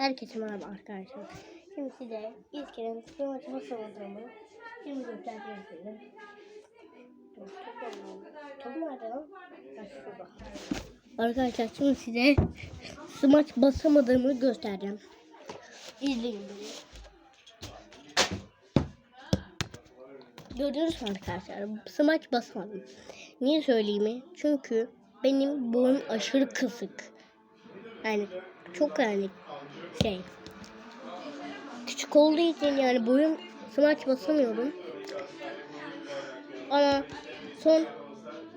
Herkese merhaba arkadaşlar. Şimdi size ilk kere bir maçı nasıl şimdi göstereceğim size. Dur, Top nerede. Arkadaşlar şimdi size smaç basamadığımı göstereceğim. İzleyin beni. Gördünüz mü arkadaşlar? Smaç basmadım. Niye söyleyeyim mi? Çünkü benim boyum aşırı kısık. Yani çok yani şey. Küçük olduğu için yani boyum smaç basamıyorum. Ama son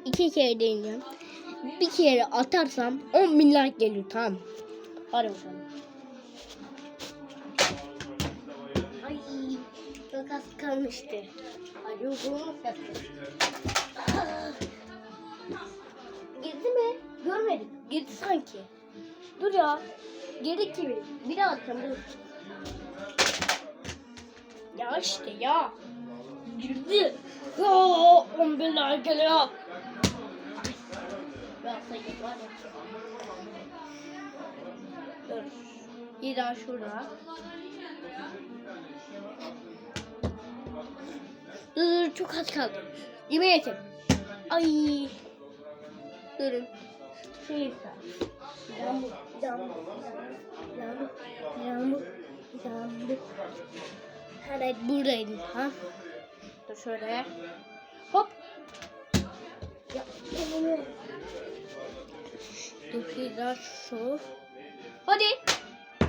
iki kere deneyeceğim. Bir kere atarsam 10 bin like geliyor tamam. Hadi bakalım. Ay çok az kalmıştı. Hadi bakalım. Girdi mi? Görmedim. Girdi sanki. Dur ya. Girdi gibi. Bir daha atacağım dur. Ya işte ya. Girdi. Ya 11 like geliyor. Ya. Dur. Bir daha şurada. Dur dur çok az kaldı. Yemin ederim. Ay. Durun. Şuraya Yağmur, yağmur, yağmur, yağmur, yağmur. Evet buradaydım ha. Dur şöyle. Hop. Ya. Dur bir daha şu. Hadi.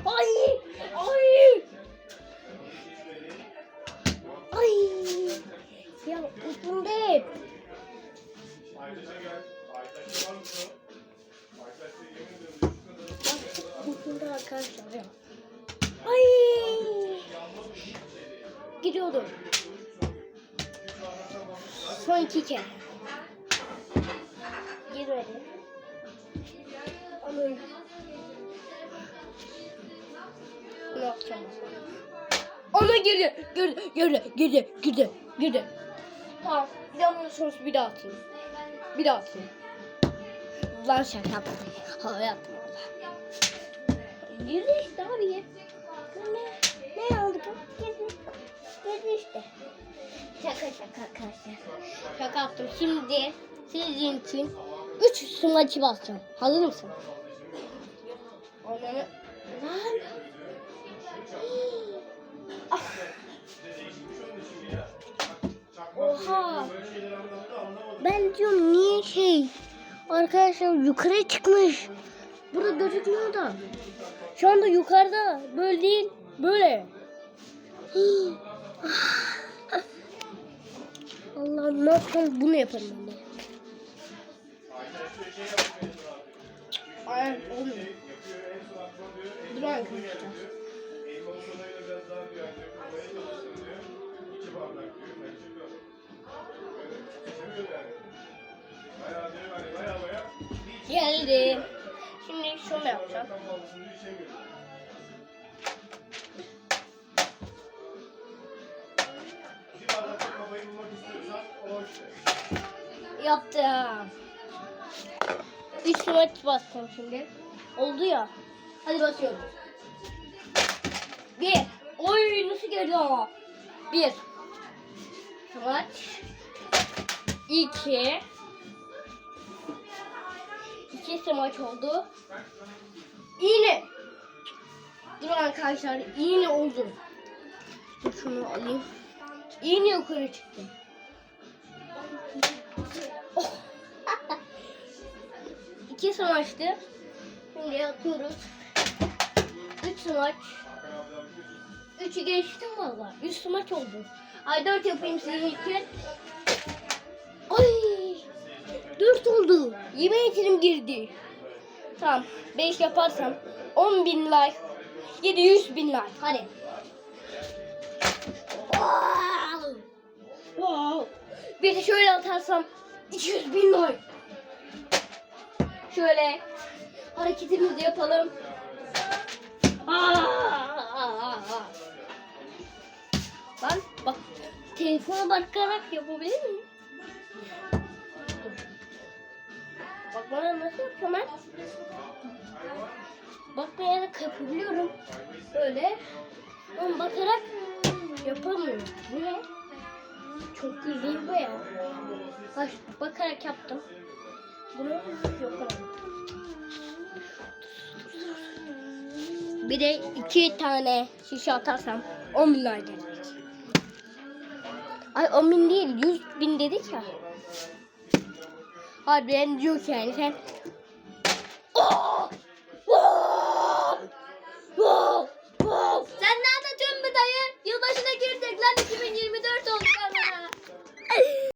Ay. Arkadaşlar ya. Ay. Gidiyorum. Son iki kere. Girmedi. Alayım. Ne yapacağım? Ona girdi, girdi, girdi, girdi, girdi, girdi. Tamam, inanmıyorsanız bir daha atayım. Bir daha atayım. Lan şaka yaptım. Valla. Girdi işte abi. Ne, ne aldık? Girdi. Girdi işte. Şaka şaka arkadaşlar. Şaka yaptım. Şimdi sizin için 3 smaçı basacağım. Hazır mısın? Onları... Lan! Ah! Oha! Ben diyorum niye şey arkadaşlar yukarı çıkmış. Burada gözükmüyor da. Şu anda yukarıda böyle değil böyle. Ah. Allah'ım ne yapacağım bunu yaparım ben de. Ay olmuyor. Dur arkadaşlar. Geldim. Şunu yapacağım. Yaptım. Üç smaç bastım şimdi. Oldu ya. Hadi basıyorum. Bir. Oy nasıl geldi ama. Bir. Smaç. İki. İki smaç oldu. İğne. Dur arkadaşlar iğne oldu. Dur şunu alayım. İğne yukarı çıktı. Oh. İki smaçtı. Şimdi atıyoruz. Üç smaç. Üçü geçtim valla. Üç smaç oldu. Ay dört yapayım sizin için. Ay. Oldu. Yemin ederim girdi. Tamam. Beş yaparsam on bin like. Yedi yüz bin like. Hadi. Wow. Wow. Bir de şöyle atarsam 200 bin like. Şöyle hareketimizi yapalım. Aa! Lan bak telefona bakarak yapabilir miyim? Bana nasıl yapacağım ben? bakmayarak yapabiliyorum. Böyle. Ama bakarak yapamıyorum. Niye? Çok güzel bu ya. Bak, bakarak yaptım. Bunu yapamadım. Bir de iki tane şişe atarsam 10 bin gelir. Ay 10 bin değil 100 bin dedik ya. Harbiden yok yani sen. Oh!